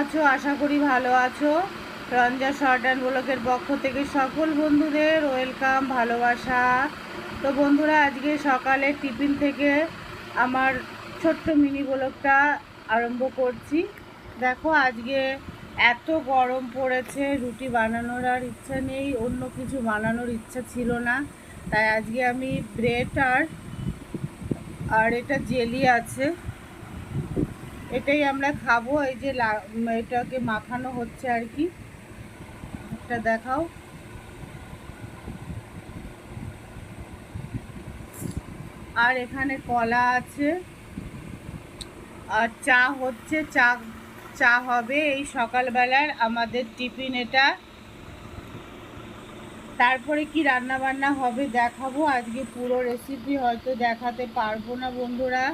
আছো? আশা করি ভালো আছো। রঞ্জা শর্ট অ্যান্ড ব্লকের পক্ষ থেকে সকল বন্ধুদের ওয়েলকাম, ভালোবাসা। তো বন্ধুরা, আজকে সকালে টিফিন থেকে আমার ছোট্ট মিনি ব্লকটা আরম্ভ করছি। দেখো, আজকে এত গরম পড়েছে, রুটি বানানোর আর ইচ্ছা নেই, অন্য কিছু বানানোর ইচ্ছা ছিল না। তাই আজকে আমি ব্রেড আর আর এটা জেলি আছে। এটাই আমরা খাব, এই যে এটাকে মাখানো হচ্ছে আর কি। একটা দেখাও। আর এখানে কলা আছে। আর চা হচ্ছে, চা চা হবে এই সকালবেলার আমাদের টিফিন এটা। তারপরে কি রান্না বান্না হবে দেখাবো, আজকে পুরো রেসিপি হয়তো দেখাতে পারব না বন্ধুরা।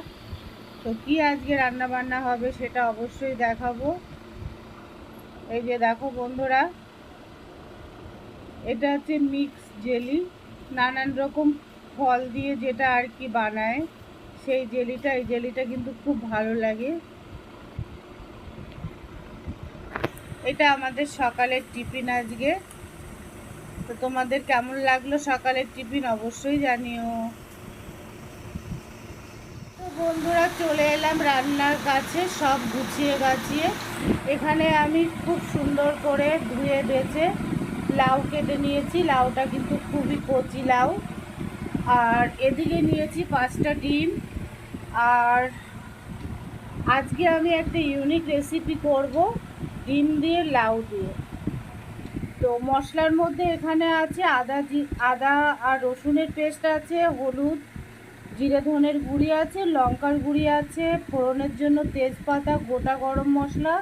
তো কি আজকে রান্না বান্না হবে সেটা অবশ্যই দেখাবো। এই যে দেখো বন্ধুরা, এটা হচ্ছে মিক্স জেলি। নানান রকম ফল দিয়ে যেটা আর কি বানায়, সেই জেলিটা, এই জেলিটা কিন্তু খুব ভালো লাগে। এটা আমাদের সকালের টিফিন আজকে। তো তোমাদের কেমন লাগল সকালের টিফিন অবশ্যই জানিও। বন্ধুরা, চলে এলাম রান্নার কাছে, সব গুছিয়ে গাছিয়ে এখানে আমি খুব সুন্দর করে ধুয়ে বেছে লাউ কেটে নিয়েছি। লাউটা কিন্তু খুবই কচি লাউ। আর এদিকে নিয়েছি পাঁচটা ডিম। আর আজকে আমি একটা ইউনিক রেসিপি করব, ডিম দিয়ে লাউ দিয়ে। তো মশলার মধ্যে এখানে আছে আদা আদা আর রসুনের পেস্ট আছে, হলুদ জিরে ধনের গুঁড়ি আছে, লঙ্কার গুঁড়ি আছে, ফোড়নের জন্য তেজপাতা, গোটা গরম মশলা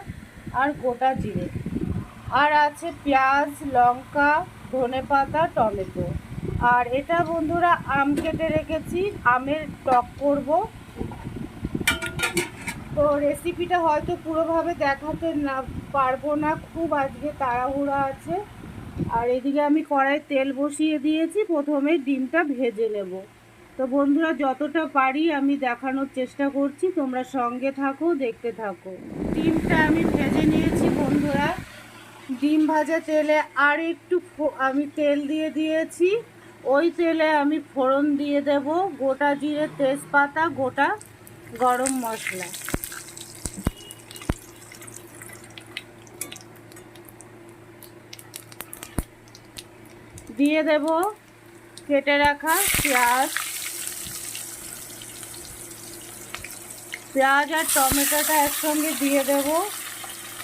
আর গোটা জিরে। আর আছে পেঁয়াজ, লঙ্কা, ধনে পাতা, টমেটো। আর এটা বন্ধুরা আম কেটে রেখেছি, আমের টক করব। তো রেসিপিটা হয়তো পুরোভাবে দেখাতে না পারব না, খুব আজকে তাড়াহুড়া আছে। আর এদিকে আমি কড়াই তেল বসিয়ে দিয়েছি, প্রথমে ডিমটা ভেজে নেব। তো বন্ধুরা, যতটা পারি আমি দেখানোর চেষ্টা করছি। তোমরা সঙ্গে থাকো, দেখতে থাকো। ডিমটা আমি ভেজে নিয়েছি বন্ধুরা। ডিম ভাজা তেলে আর একটু আমি তেল দিয়ে দিয়েছি। ওই তেলে আমি ফোড়ন দিয়ে দেব, গোটা জিরে তেজপাতা, গোটা গরম মশলা। দিয়ে দেব কেটে রাখা পেঁয়াজ পেঁয়াজ আর টমেটোটা একসঙ্গে দিয়ে দেব।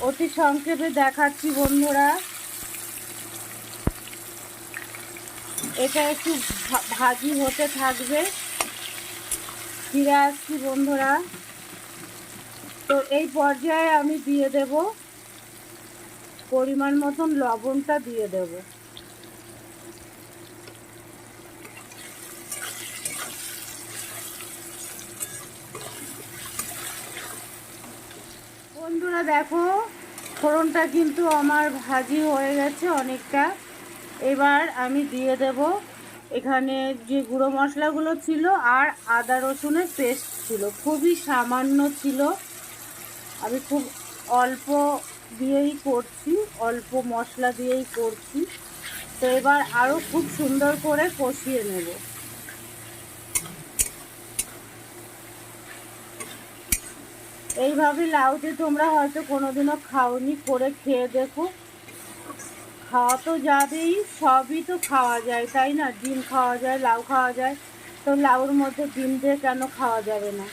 অতি সংক্ষেপে দেখাচ্ছি বন্ধুরা। এটা একটু ভাজি হতে থাকবে। ফিরে আসছি বন্ধুরা। তো এই পর্যায়ে আমি দিয়ে দেব। পরিমাণ মতন লবণটা দিয়ে দেব। বন্ধুরা দেখো, ফোড়নটা কিন্তু আমার ভাজি হয়ে গেছে অনেকটা। এবার আমি দিয়ে দেব এখানে যে গুঁড়ো মশলাগুলো ছিল আর আদা রসুনের পেস্ট ছিল। খুবই সামান্য ছিল। আমি খুব অল্প দিয়েই করছি, অল্প মশলা দিয়েই করছি। তো এবার আরও খুব সুন্দর করে কষিয়ে নেব। এইভাবে লাউতে তোমরা হয়তো কোনোদিনও খাওনি, করে খেয়ে দেখো। খাওয়া তো যাবেই, সবই তো খাওয়া যায়, তাই না? ডিম খাওয়া যায়, লাউ খাওয়া যায়। তো লাউর মধ্যে ডিম দিয়ে কেন খাওয়া যাবে না?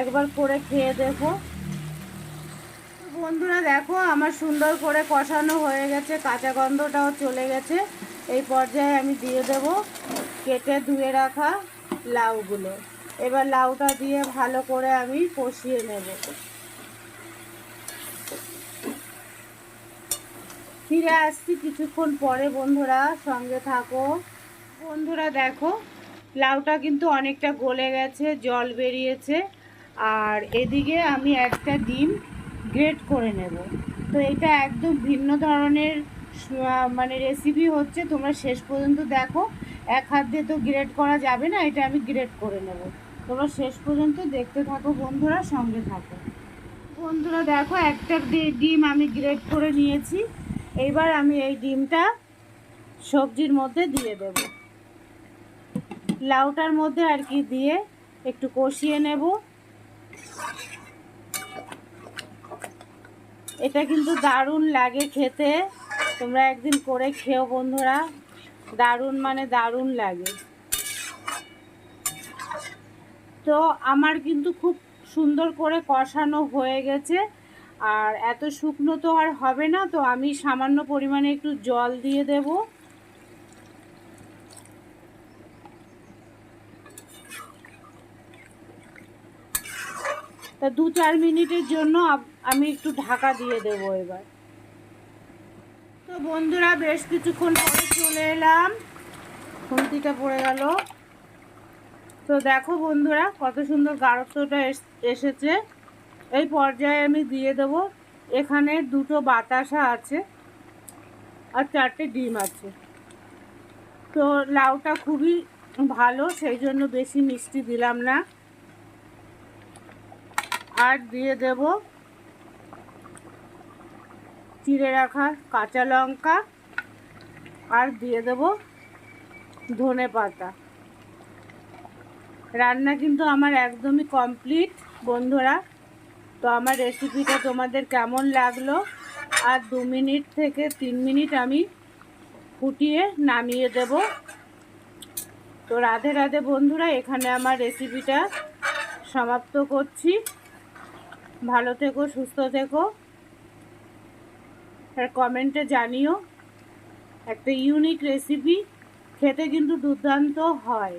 একবার করে খেয়ে দেখো। বন্ধুরা দেখো, আমার সুন্দর করে কষানো হয়ে গেছে, কাঁচা গন্ধটাও চলে গেছে। এই পর্যায়ে আমি দিয়ে দেব, কেটে ধুয়ে রাখা লাউগুলো। এবার লাউটা দিয়ে ভালো করে আমি কষিয়ে নেব। ফিরে আসছি কিছুক্ষণ পরে, বন্ধুরা, সঙ্গে থাকো। বন্ধুরা, দেখো, লাউটা কিন্তু অনেকটা গলে গেছে, জল বেরিয়েছে, আর এদিকে আমি একটা ডিম গ্রেট করে নেব। তো এটা একদম ভিন্ন ধরনের মানে রেসিপি হচ্ছে, তোমরা শেষ পর্যন্ত দেখো। এক হাত দিয়ে তো গ্রেট করা যাবে না, এটা আমি গ্রেট করে নেব। তোমরা শেষ পর্যন্ত দেখতে থাকো, বন্ধুরা, সঙ্গে থাকো। বন্ধুরা, দেখো, একটা ডিম আমি গ্রেট করে নিয়েছি। এইবার আমি এই ডিমটা সবজির মধ্যে দিয়ে দেব। লাউটার মধ্যে আর কি দিয়ে একটু কষিয়ে নেব। এটা কিন্তু দারুণ লাগে খেতে। তোমরা একদিন করে খেও, বন্ধুরা। দারুণ মানে দারুণ লাগে। তো আমার কিন্তু খুব সুন্দর করে কষানো হয়ে গেছে। আর এত শুকনো তো আর হবে না, তো আমি সামান্য পরিমাণে একটু জল দিয়ে দেব। তা দু চার মিনিটের জন্য আমি একটু ঢাকা দিয়ে দেব এবার। তো বন্ধুরা, বেশ কিছুক্ষণ পরে চলে এলাম। খুন্তিটা পড়ে গেল। তো দেখো বন্ধুরা, কত সুন্দর গাঢ়ত্বটা এস- এসেছে। এই পর্যায়ে আমি দিয়ে দেবো। এখানে দুটো বাতাসা আছে আর চারটে ডিম আছে। তো লাউটা খুবই ভালো, সেই জন্য বেশি মিষ্টি দিলাম না। আর দিয়ে দেব চিড়ে রাখা কাঁচা লঙ্কা। আর দিয়ে দেব ধনে পাতা। রান্না কিন্তু আমার একদমই কমপ্লিট বন্ধুরা। তো আমার রেসিপিটা তোমাদের কেমন লাগল? আর দু মিনিট থেকে তিন মিনিট আমি ফুটিয়ে নামিয়ে দেব। তো রাধে রাধে বন্ধুরা, এখানে আমার রেসিপিটা সমাপ্ত করছি। ভালো থেকো, সুস্থ থেকো। আর কমেন্টে জানিও, একটা ইউনিক রেসিপি খেতে কিন্তু দুর্দান্ত হয়।